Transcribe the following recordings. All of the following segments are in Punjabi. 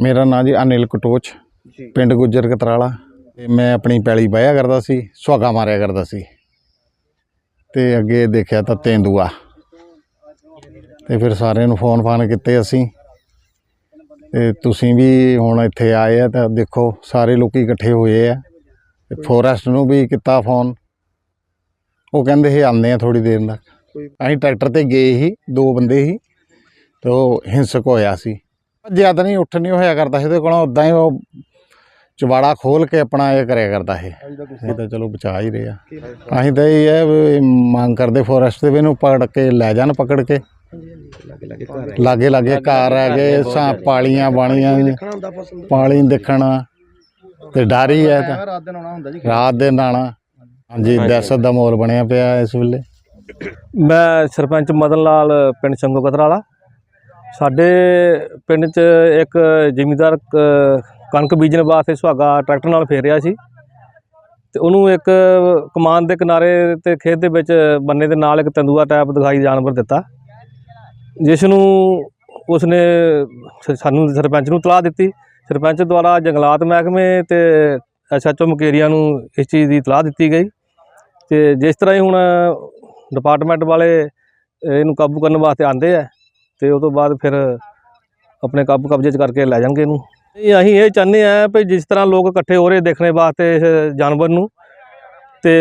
ਮੇਰਾ ਨਾਂ ਜੀ ਅਨਿਲ ਕਟੋਚ ਜੀ। ਪਿੰਡ ਗੁੱਜਰ ਕਤਰਾਲਾ। ਤੇ ਮੈਂ ਆਪਣੀ ਪੈਲੀ ਵਾਹਿਆ ਕਰਦਾ ਸੀ ਸੁਹਾਗਾ ਮਾਰਿਆ ਕਰਦਾ ਸੀ। ਤੇ ਅੱਗੇ ਦੇਖਿਆ ਤਾਂ ਤੇਂਦੂਆ। ਤੇ ਫਿਰ ਸਾਰਿਆਂ ਨੂੰ ਫੋਨ ਫਾਨ ਕੀਤੇ ਅਸੀਂ। ਤੇ ਤੁਸੀਂ ਵੀ ਹੁਣ ਇੱਥੇ ਆਏ ਆ ਤਾਂ ਦੇਖੋ ਸਾਰੇ ਲੋਕੀ ਇਕੱਠੇ ਹੋਏ ਆ। ਤੇ ਫੋਰੈਸਟ ਨੂੰ ਵੀ ਕੀਤਾ ਫੋਨ। ਉਹ ਕਹਿੰਦੇ ਇਹ ਆਉਂਦੇ ਆ ਥੋੜੀ ਦੇਰ ਤੱਕ ਅਸੀਂ ਟਰੈਕਟਰ ਤੇ ਗਏ ਸੀ ਦੋ ਬੰਦੇ ਸੀ। ਤੇ ਉਹ ਹਿੰਸਕ ਹੋਇਆ ਸੀ। ਜ਼ਿਆਦਾ ਨਹੀਂ ਉੱਠ ਨਹੀਂ ਹੋਇਆ ਕਰਦਾ ਸੀ ਉਹਦੇ ਕੋਲੋਂ ਉਦਾਂ ਹੀ ਉਹ ਚਵਾੜਾ ਖੋਲ ਕੇ ਆਪਣਾ ਇਹ ਕਰਿਆ ਕਰਦਾ ਇਹ ਇਹ ਤਾਂ ਚਲੋ ਬਚਾ ਹੀ ਰਿਹਾ ਅਸੀਂ ਤਾਂ ਇਹ ਹੈ ਵੀ ਮੰਗ ਕਰਦੇ ਫੋਰੈਸਟ ਦੇ ਵੀ ਇਹਨੂੰ ਪਕੜ ਕੇ ਲੈ ਜਾਣ ਪਕੜ ਕੇ। ਲੱਗੇ ਲੱਗੇ ਘਰ ਲਾਗੇ ਲਾਗੇ ਘਰ ਹੈਗੇ ਸਾਂ ਪਾਲੀਆਂ ਬਾਣੀਆਂ ਦੇਖਣਾ ਹੁੰਦਾ ਪਸੰਦ ਪਾਲੀ ਦੇਖਣਾ। ਤੇ ਡਰ ਹੀ ਹੈ ਤਾਂ। ਰਾਤ ਦਿਨ ਆਉਣਾ ਹੁੰਦਾ ਜੀ। ਰਾਤ ਦੇ ਨਾਣਾ ਹਾਂਜੀ ਦਹਿਸ਼ਤ ਦਾ ਮਾਹੌਲ ਬਣਿਆ ਪਿਆ ਇਸ ਵੇਲੇ। ਮੈਂ ਸਰਪੰਚ ਮਦਨ ਲਾਲ ਪਿੰਡ ਸੰਗੋ ਕਤਰਾਲਾ। ਸਾਡੇ ਪਿੰਡ 'ਚ ਇੱਕ ਜ਼ਿਮੀਦਾਰ ਕ- ਕਣਕ ਬੀਜਣ ਵਾਸਤੇ ਸੁਹਾਗਾ ਟਰੈਕਟਰ ਨਾਲ ਫੇਰ ਰਿਹਾ ਸੀ। ਤੇ ਉਹਨੂੰ ਇੱਕ ਕਮਾਨ ਦੇ ਕਿਨਾਰੇ ਤੇ ਖੇਤ ਦੇ ਵਿੱਚ ਬੰਨੇ ਦੇ ਨਾਲ ਇੱਕ ਤੰਦੂਆ ਟਾਈਪ ਦਿਖਾਈ ਜਾਨਵਰ ਦਿੱਤਾ। ਜਿਸ ਨੂੰ ਉਸਨੇ ਸਾਨੂੰ ਸਰਪੰਚ ਨੂੰ ਤਲਾਹ ਦਿੱਤੀ। ਸਰਪੰਚ ਦੁਆਰਾ ਜੰਗਲਾਤ ਮਹਿਕਮੇ ਤੇ ਐਸਐਚਓ ਮੁਕੇਰੀਆਂ ਨੂੰ ਇਸ ਚੀਜ਼ ਦੀ ਤਲਾਹ ਦਿੱਤੀ ਗਈ। ਤੇ ਜਿਸ ਤਰ੍ਹਾਂ ਹੀ ਹੁਣ ਡਿਪਾਰਟਮੈਂਟ ਵਾਲੇ ਇਹਨੂੰ ਕਾਬੂ ਕਰਨ ਵਾਸਤੇ ਆਂਦੇ ਆ ਤੇ ਉਸ ਤੋਂ ਬਾਅਦ ਫਿਰ ਆਪਣੇ ਕਾਬੂ ਕਬਜ਼ੇ 'ਚ ਕਰਕੇ ਲੈ ਜਾਣਗੇ ਇਹਨੂੰ। ਨਹੀਂ ਅਸੀਂ ਇਹ ਚਾਹੁੰਦੇ ਆ ਵੀ ਜਿਸ ਤਰ੍ਹਾਂ ਲੋਕ ਇਕੱਠੇ ਹੋ ਰਹੇ ਦੇਖਣੇ ਵਾਸਤੇ ਇਸ ਜਾਨਵਰ ਨੂੰ ਤੇ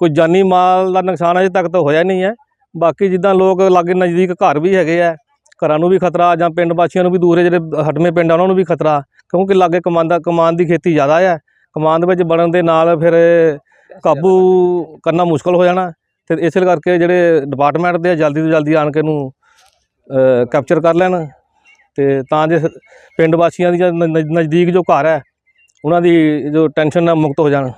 ਕੋਈ ਜਾਨੀ ਮਾਲ ਦਾ ਨੁਕਸਾਨ ਅਜੇ ਤੱਕ ਤਾਂ ਹੋਇਆ ਨਹੀਂ ਹੈ। ਬਾਕੀ ਜਿੱਦਾਂ ਲੋਕ ਲਾਗੇ ਨਜ਼ਦੀਕ ਘਰ ਵੀ ਹੈਗੇ ਆ ਘਰਾਂ ਨੂੰ ਵੀ ਖਤਰਾ ਜਾਂ ਪਿੰਡ ਵਾਸੀਆਂ ਨੂੰ ਵੀ ਦੂਰੇ ਜਿਹੜੇ ਹਟਵੇਂ ਪਿੰਡ ਆ ਉਹਨਾਂ ਨੂੰ ਵੀ ਖਤਰਾ ਕਿਉਂਕਿ ਲਾਗੇ ਕਮਾਂਦਾ ਕਮਾਨ ਦੀ ਖੇਤੀ ਜ਼ਿਆਦਾ ਹੈ ਕਮਾਨ ਦੇ ਵਿੱਚ ਬਣਨ ਦੇ ਨਾਲ ਫਿਰ ਕਾਬੂ ਕਰਨਾ ਮੁਸ਼ਕਲ ਹੋ ਜਾਣਾ। ਤੇ ਇਸੇ ਕਰਕੇ ਜਿਹੜੇ ਡਿਪਾਰਟਮੈਂਟ ਦੇ ਆ, ਜਲਦੀ ਤੋਂ ਜਲਦੀ ਆਣ ਕੇ ਇਹਨੂੰ ਕੈਪਚਰ ਕਰ ਲੈਣ ਤੇ ਤਾਂ ਜੇ ਪਿੰਡ ਵਾਸੀਆਂ ਦੀ ਜਾਂ ਨ- ਨਜ਼ਦੀਕ ਜੋ ਘਰ ਹੈ, ਉਹਨਾਂ ਦੀ ਜੋ ਟੈਨਸ਼ਨ ਨਾਲ ਮੁਕਤ ਹੋ ਜਾਣ।